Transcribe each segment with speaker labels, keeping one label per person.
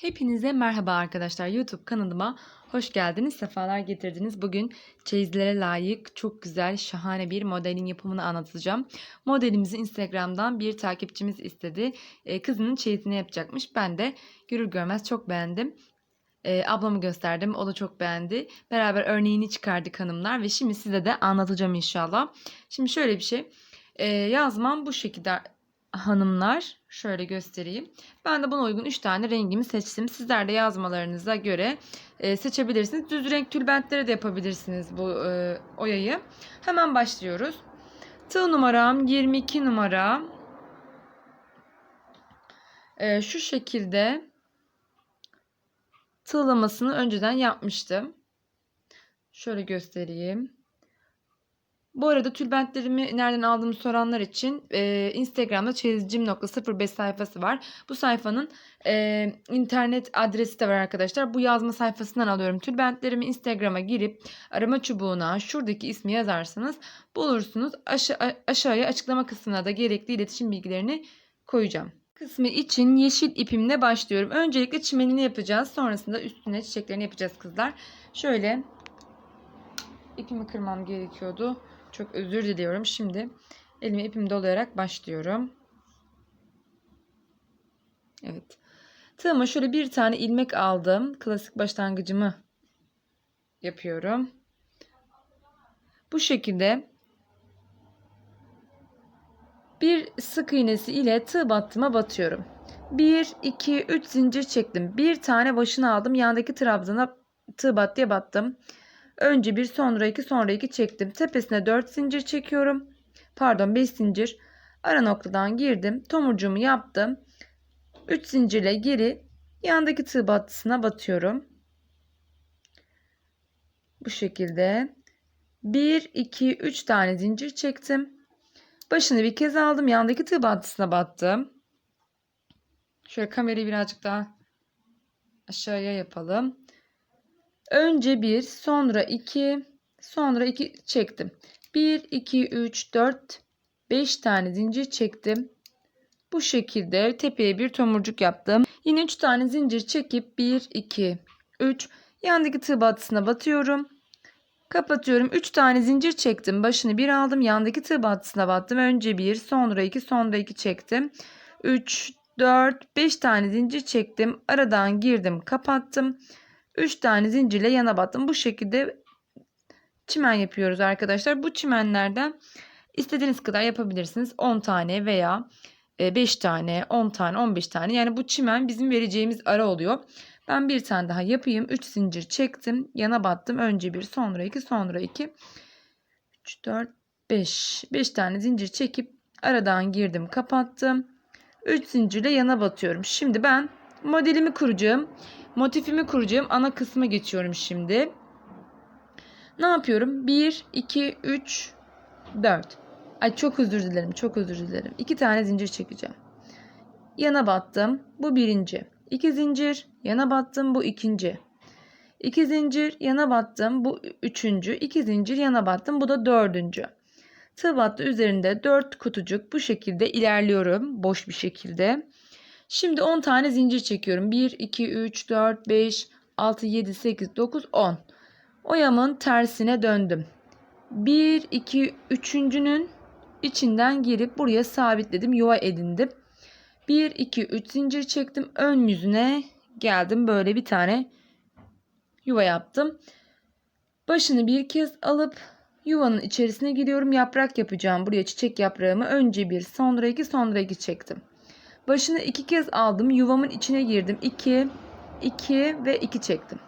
Speaker 1: Hepinize merhaba arkadaşlar. YouTube kanalıma hoş geldiniz, sefalar getirdiniz. Bugün çeyizlere layık çok güzel, şahane bir modelin yapımını anlatacağım. Modelimizi Instagram'dan bir takipçimiz istedi. Ee, kızının çeyizini yapacakmış. Ben de görür görmez çok beğendim. Ee, ablamı gösterdim. O da çok beğendi. Beraber örneğini çıkardık hanımlar ve şimdi size de anlatacağım inşallah. Şimdi şöyle bir şey. Ee, yazmam bu şekilde hanımlar. Şöyle göstereyim. Ben de buna uygun 3 tane rengimi seçtim. Sizler de yazmalarınıza göre e, seçebilirsiniz. Düz renk tülbentlere de yapabilirsiniz bu e, oyayı. Hemen başlıyoruz. Tığ numaram 22 numara. E, şu şekilde tığlamasını önceden yapmıştım. Şöyle göstereyim. Bu arada tülbentlerimi nereden aldığımı soranlar için e, Instagram'da çeyizcim.05 sayfası var. Bu sayfanın e, internet adresi de var arkadaşlar. Bu yazma sayfasından alıyorum tülbentlerimi. Instagram'a girip arama çubuğuna şuradaki ismi yazarsanız bulursunuz. Aşa aşağıya açıklama kısmına da gerekli iletişim bilgilerini koyacağım. Kısmı için yeşil ipimle başlıyorum. Öncelikle çimenini yapacağız. Sonrasında üstüne çiçeklerini yapacağız kızlar. Şöyle ipimi kırmam gerekiyordu. Çok özür diliyorum. Şimdi elime ipimi dolayarak başlıyorum. Evet. Tığıma şöyle bir tane ilmek aldım. Klasik başlangıcımı yapıyorum. Bu şekilde bir sık iğnesi ile tığ battıma batıyorum. 1, 2, 3 zincir çektim. Bir tane başını aldım. Yandaki trabzana tığ battıya battım. Önce bir sonra iki sonra iki çektim. Tepesine 4 zincir çekiyorum. Pardon 5 zincir. Ara noktadan girdim. Tomurcuğumu yaptım. 3 zincirle geri yandaki tığ battısına batıyorum. Bu şekilde 1 2 3 tane zincir çektim. Başını bir kez aldım. Yandaki tığ battısına battım. Şöyle kamerayı birazcık daha aşağıya yapalım. Önce 1, sonra 2, sonra 2 çektim. 1, 2, 3, 4, 5 tane zincir çektim. Bu şekilde tepeye bir tomurcuk yaptım. Yine 3 tane zincir çekip 1, 2, 3 yandaki tığ battısına batıyorum. Kapatıyorum. 3 tane zincir çektim. Başını bir aldım. Yandaki tığ battısına battım. Önce 1, sonra 2, sonra 2 çektim. 3, 4, 5 tane zincir çektim. Aradan girdim, kapattım. 3 tane zincirle yana battım. Bu şekilde çimen yapıyoruz arkadaşlar. Bu çimenlerden istediğiniz kadar yapabilirsiniz. 10 tane veya 5 tane, 10 tane, 15 tane. Yani bu çimen bizim vereceğimiz ara oluyor. Ben bir tane daha yapayım. 3 zincir çektim. Yana battım. Önce bir, sonra 2, sonra 2. 3, 4, 5. 5 tane zincir çekip aradan girdim, kapattım. 3 zincirle yana batıyorum. Şimdi ben modelimi kuracağım. Motifimi kuracağım. Ana kısma geçiyorum şimdi. Ne yapıyorum? 1, 2, 3, 4. Ay çok özür dilerim. Çok özür dilerim. 2 tane zincir çekeceğim. Yana battım. Bu birinci. 2 zincir. Yana battım. Bu ikinci. 2 zincir. Yana battım. Bu üçüncü. 2 zincir. Yana battım. Bu da dördüncü. Tığ battı üzerinde 4 kutucuk bu şekilde ilerliyorum. Boş bir şekilde. Şimdi 10 tane zincir çekiyorum. 1, 2, 3, 4, 5, 6, 7, 8, 9, 10. Oyamın tersine döndüm. 1, 2, 3.'nün içinden girip buraya sabitledim. Yuva edindim. 1, 2, 3 zincir çektim. Ön yüzüne geldim. Böyle bir tane yuva yaptım. Başını bir kez alıp yuvanın içerisine giriyorum. Yaprak yapacağım. Buraya çiçek yaprağımı önce bir sonra iki sonra iki çektim. Başını iki kez aldım. Yuvamın içine girdim. 2, 2 ve 2 çektim.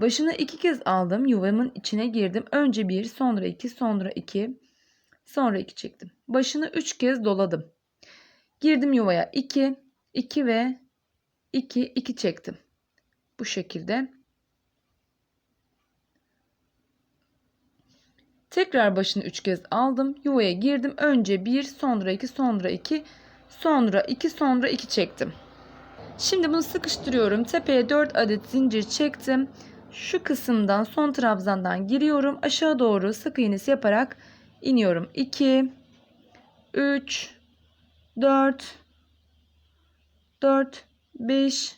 Speaker 1: Başını iki kez aldım. Yuvamın içine girdim. Önce bir, sonra iki, sonra iki, sonra iki çektim. Başını üç kez doladım. Girdim yuvaya. 2, 2 ve 2, 2 çektim. Bu şekilde. Tekrar başını üç kez aldım. Yuvaya girdim. Önce bir, sonra iki, sonra iki, Sonra 2 sonra 2 çektim. Şimdi bunu sıkıştırıyorum. Tepeye 4 adet zincir çektim. Şu kısımdan son trabzandan giriyorum. Aşağı doğru sık iğnesi yaparak iniyorum. 2 3 4 4 5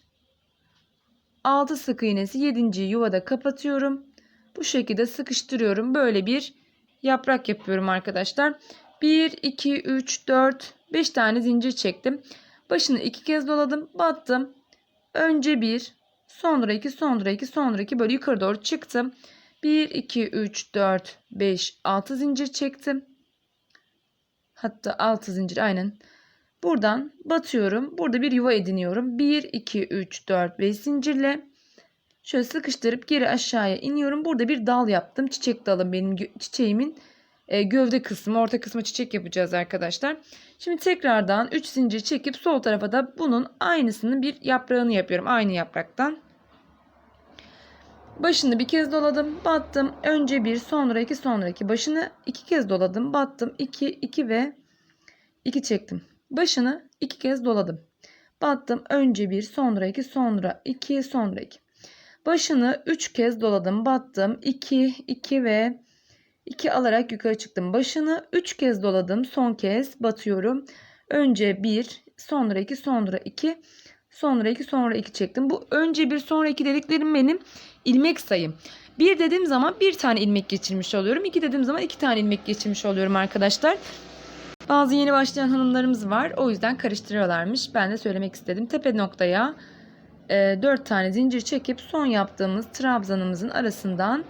Speaker 1: 6 sık iğnesi 7. yuvada kapatıyorum. Bu şekilde sıkıştırıyorum. Böyle bir yaprak yapıyorum arkadaşlar. 1, 2, 3, 4, 5 tane zincir çektim. Başını iki kez doladım. Battım. Önce 1, sonra 2, sonra 2, sonra 2 böyle yukarı doğru çıktım. 1, 2, 3, 4, 5, 6 zincir çektim. Hatta 6 zincir aynen. Buradan batıyorum. Burada bir yuva ediniyorum. 1, 2, 3, 4, 5 zincirle şöyle sıkıştırıp geri aşağıya iniyorum. Burada bir dal yaptım. Çiçek dalım benim çiçeğimin e, gövde kısmı. Orta kısmı çiçek yapacağız arkadaşlar. Şimdi tekrardan 3 zincir çekip sol tarafa da bunun aynısının bir yaprağını yapıyorum. Aynı yapraktan. Başını bir kez doladım, battım. Önce bir, sonra iki, sonra iki. Başını iki kez doladım, battım. 2, 2 ve 2 çektim. Başını iki kez doladım. Battım. Önce bir, sonra iki, sonra iki, sonra iki. Başını üç kez doladım, battım. 2, 2 ve 2 alarak yukarı çıktım. Başını üç kez doladım. Son kez batıyorum. Önce bir, sonra iki, sonra iki, sonra iki, sonra iki çektim. Bu önce bir, sonra iki dediklerim benim ilmek sayım. Bir dediğim zaman bir tane ilmek geçirmiş oluyorum. İki dediğim zaman iki tane ilmek geçirmiş oluyorum arkadaşlar. Bazı yeni başlayan hanımlarımız var. O yüzden karıştırıyorlarmış. Ben de söylemek istedim. Tepe noktaya e, 4 tane zincir çekip son yaptığımız trabzanımızın arasından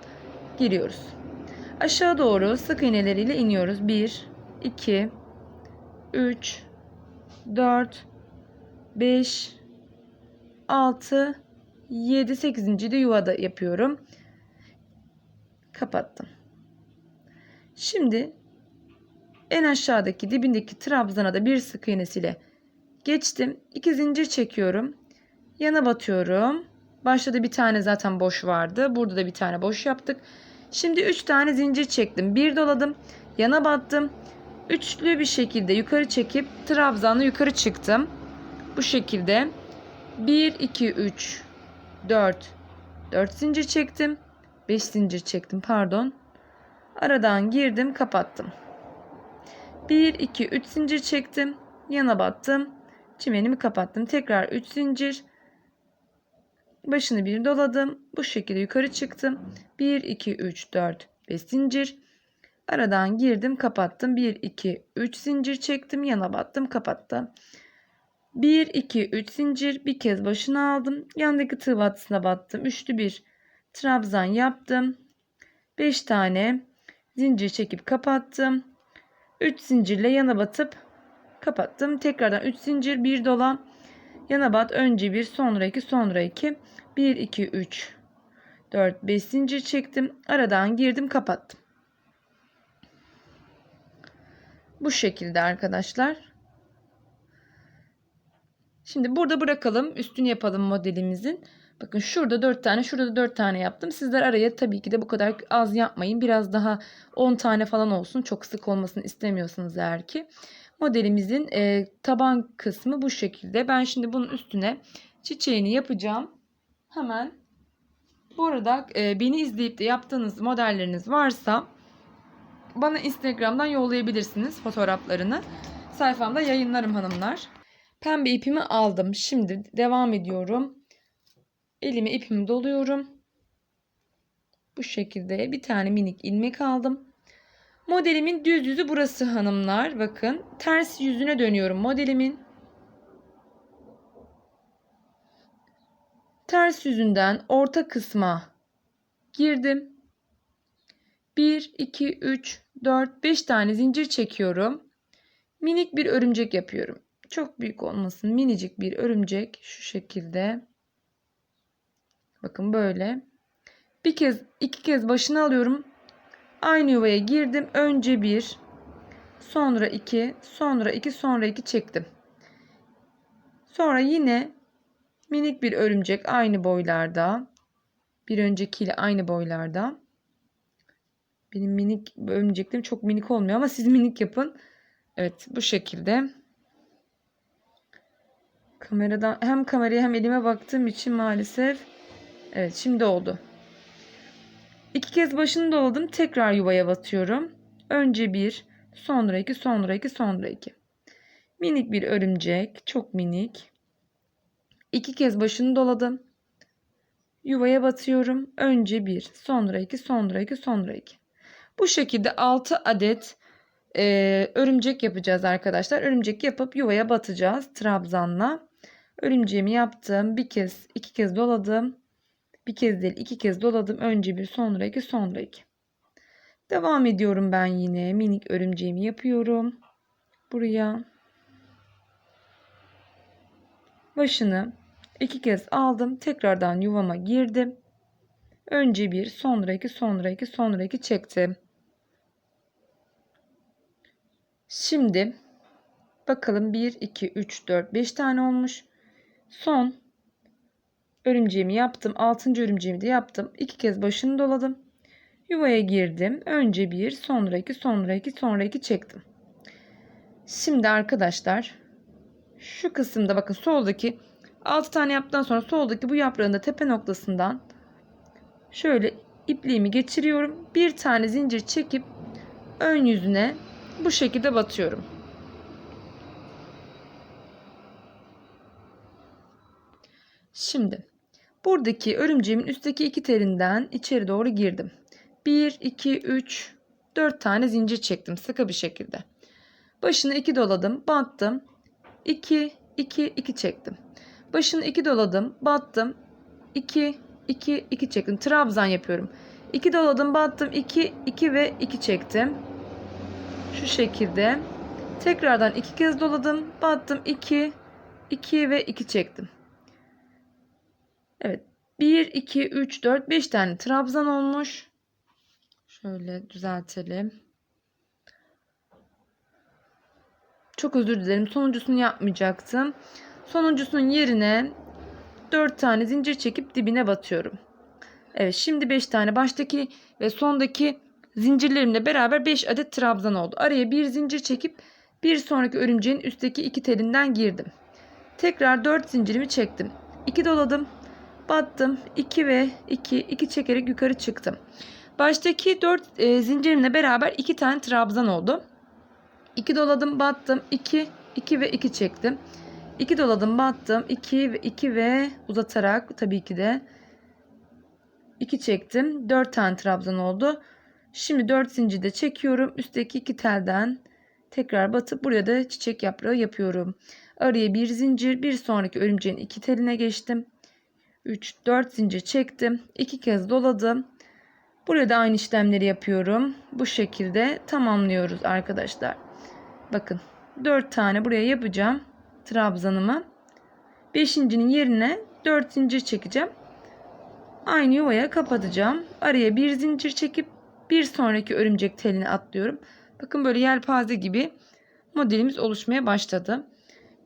Speaker 1: giriyoruz. Aşağı doğru sık iğneleriyle iniyoruz. 1, 2, 3, 4, 5, 6, 7, 8. de yuvada yapıyorum. Kapattım. Şimdi en aşağıdaki dibindeki trabzana da bir sık iğnesiyle geçtim. 2 zincir çekiyorum. Yana batıyorum. Başta da bir tane zaten boş vardı. Burada da bir tane boş yaptık. Şimdi 3 tane zincir çektim. Bir doladım. Yana battım. Üçlü bir şekilde yukarı çekip trabzanla yukarı çıktım. Bu şekilde 1 2 3 4 4 zincir çektim. 5 zincir çektim pardon. Aradan girdim, kapattım. 1 2 3 zincir çektim. Yana battım. Çimenimi kapattım. Tekrar 3 zincir. Başını bir doladım. Bu şekilde yukarı çıktım. 1 2 3 4 5 zincir. Aradan girdim, kapattım. 1 2 3 zincir çektim. Yana battım, kapattım. 1 2 3 zincir bir kez başına aldım. Yandaki tığ battısına battım. Üçlü bir trabzan yaptım. 5 tane zincir çekip kapattım. 3 zincirle yana batıp kapattım. Tekrardan 3 zincir bir dola yana bat önce bir sonra iki sonra iki 1 2 3 4 5 zincir çektim. Aradan girdim, kapattım. Bu şekilde arkadaşlar. Şimdi burada bırakalım. Üstünü yapalım modelimizin. Bakın şurada 4 tane, şurada da 4 tane yaptım. Sizler araya tabii ki de bu kadar az yapmayın. Biraz daha 10 tane falan olsun. Çok sık olmasını istemiyorsanız eğer ki. Modelimizin e, taban kısmı bu şekilde. Ben şimdi bunun üstüne çiçeğini yapacağım. Hemen bu arada e, beni izleyip de yaptığınız modelleriniz varsa bana Instagram'dan yollayabilirsiniz fotoğraflarını. Sayfamda yayınlarım hanımlar. Pembe ipimi aldım. Şimdi devam ediyorum. Elime ipimi doluyorum. Bu şekilde bir tane minik ilmek aldım. Modelimin düz yüzü burası hanımlar. Bakın ters yüzüne dönüyorum modelimin. Ters yüzünden orta kısma girdim. 1, 2, 3, 4, 5 tane zincir çekiyorum. Minik bir örümcek yapıyorum. Çok büyük olmasın. Minicik bir örümcek şu şekilde. Bakın böyle. Bir kez, iki kez başını alıyorum. Aynı yuvaya girdim. Önce bir, sonra iki, sonra iki, sonra iki çektim. Sonra yine minik bir örümcek aynı boylarda. Bir öncekiyle aynı boylarda. Benim minik örümceklerim çok minik olmuyor ama siz minik yapın. Evet bu şekilde. Kameradan hem kameraya hem elime baktığım için maalesef Evet şimdi oldu. İki kez başını doladım. Tekrar yuvaya batıyorum. Önce bir, sonra iki, sonra iki, sonra iki. Minik bir örümcek. Çok minik. İki kez başını doladım. Yuvaya batıyorum. Önce 1, sonra 2, sonra 2, sonra 2. Bu şekilde 6 adet e, örümcek yapacağız arkadaşlar. Örümcek yapıp yuvaya batacağız trabzanla. Örümceğimi yaptım. Bir kez, iki kez doladım. Bir kez değil, iki kez doladım. Önce bir, sonra iki, sonra iki. Devam ediyorum ben yine. Minik örümceğimi yapıyorum. Buraya. Başını iki kez aldım. Tekrardan yuvama girdim. Önce bir, sonra iki, sonra iki, sonra iki çektim. Şimdi bakalım 1, 2, 3, 4, 5 tane olmuş. Son örümceğimi yaptım. 6. örümceğimi de yaptım. 2 kez başını doladım. Yuvaya girdim. Önce 1, sonra 2, sonra 2, sonra 2 çektim. Şimdi arkadaşlar şu kısımda bakın soldaki 6 tane yaptıktan sonra soldaki bu yaprağın da tepe noktasından şöyle ipliğimi geçiriyorum. Bir tane zincir çekip ön yüzüne bu şekilde batıyorum. Şimdi buradaki örümceğimin üstteki iki telinden içeri doğru girdim. 1, 2, 3, 4 tane zincir çektim sıkı bir şekilde. Başını 2 doladım, battım. 2, 2, 2 çektim. Başını 2 doladım, battım. 2, 2, 2 çektim. Trabzan yapıyorum. 2 doladım, battım. 2, 2 ve 2 çektim. Şu şekilde. Tekrardan 2 kez doladım, battım. 2, 2 ve 2 çektim. Evet. 1, 2, 3, 4, 5 tane trabzan olmuş. Şöyle düzeltelim. Çok özür dilerim. Sonuncusunu yapmayacaktım. Sonuncusunun yerine 4 tane zincir çekip dibine batıyorum. Evet şimdi 5 tane baştaki ve sondaki zincirlerimle beraber 5 adet trabzan oldu. Araya bir zincir çekip bir sonraki örümceğin üstteki iki telinden girdim. Tekrar 4 zincirimi çektim. 2 doladım. Battım. 2 ve 2 2 çekerek yukarı çıktım. Baştaki 4 e, zincirimle beraber 2 tane trabzan oldu. 2 doladım, battım. 2 2 ve 2 çektim. 2 doladım, battım. 2 ve 2 ve uzatarak tabii ki de 2 çektim. 4 tane trabzan oldu. Şimdi 4 zincir de çekiyorum. Üstteki 2 telden tekrar batıp buraya da çiçek yaprağı yapıyorum. Araya bir zincir, bir sonraki örümceğin iki teline geçtim. 3 4 zincir çektim. 2 kez doladım. Buraya da aynı işlemleri yapıyorum. Bu şekilde tamamlıyoruz arkadaşlar. Bakın 4 tane buraya yapacağım trabzanımı. 5.'nin yerine 4 zincir çekeceğim. Aynı yuvaya kapatacağım. Araya bir zincir çekip bir sonraki örümcek teline atlıyorum. Bakın böyle yelpaze gibi modelimiz oluşmaya başladı.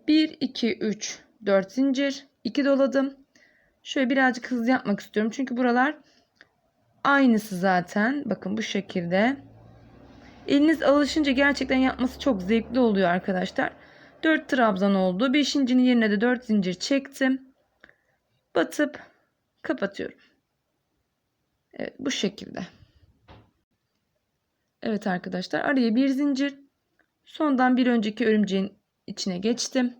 Speaker 1: 1 2 3 4 zincir, 2 doladım. Şöyle birazcık hızlı yapmak istiyorum. Çünkü buralar aynısı zaten. Bakın bu şekilde. Eliniz alışınca gerçekten yapması çok zevkli oluyor arkadaşlar. 4 trabzan oldu. 5.'nin yerine de 4 zincir çektim. Batıp kapatıyorum. Evet bu şekilde. Evet arkadaşlar araya bir zincir. Sondan bir önceki örümceğin içine geçtim.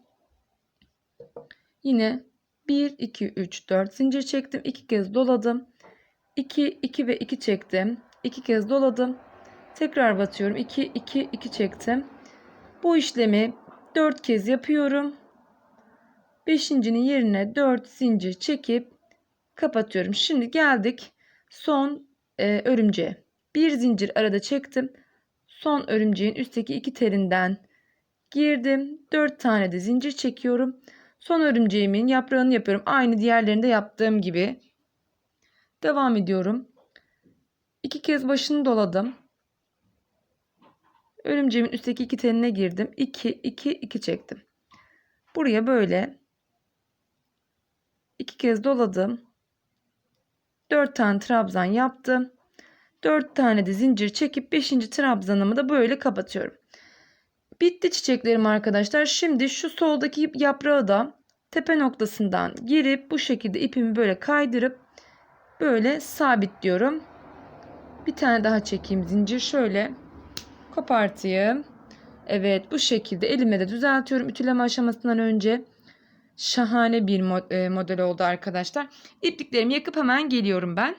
Speaker 1: Yine 1 2 3 4 zincir çektim. 2 kez doladım. 2 2 ve 2 çektim. 2 kez doladım. Tekrar batıyorum. 2 2 2 çektim. Bu işlemi 4 kez yapıyorum. 5.'nin yerine 4 zincir çekip kapatıyorum. Şimdi geldik son e, örümceğe. Bir zincir arada çektim. Son örümceğin üstteki iki terinden girdim. 4 tane de zincir çekiyorum. Son örümceğimin yaprağını yapıyorum. Aynı diğerlerinde yaptığım gibi. Devam ediyorum. İki kez başını doladım. Örümceğimin üstteki iki teline girdim. 2 2 2 çektim. Buraya böyle iki kez doladım. 4 tane trabzan yaptım. 4 tane de zincir çekip 5. trabzanımı da böyle kapatıyorum. Bitti çiçeklerim arkadaşlar. Şimdi şu soldaki yaprağı da tepe noktasından girip bu şekilde ipimi böyle kaydırıp böyle sabitliyorum. Bir tane daha çekeyim zincir şöyle kopartayım. Evet bu şekilde elime de düzeltiyorum ütüleme aşamasından önce. Şahane bir e, model oldu arkadaşlar. İpliklerimi yakıp hemen geliyorum ben.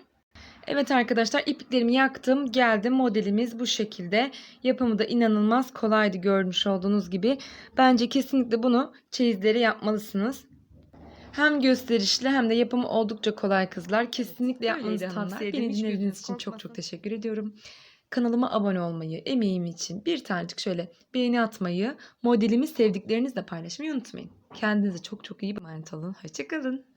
Speaker 1: Evet arkadaşlar ipliklerimi yaktım. Geldim. Modelimiz bu şekilde. Yapımı da inanılmaz kolaydı görmüş olduğunuz gibi. Bence kesinlikle bunu çeyizlere yapmalısınız. Hem gösterişli hem de yapımı oldukça kolay kızlar. Kesinlikle yapmanızı tavsiye
Speaker 2: Beni
Speaker 1: ederim.
Speaker 2: hiç
Speaker 1: Dinlediğiniz için çok çok teşekkür ediyorum. Kanalıma abone olmayı, emeğim için bir tanecik şöyle beğeni atmayı, modelimi sevdiklerinizle paylaşmayı unutmayın. Kendinize çok çok iyi emanet olun. Hoşçakalın.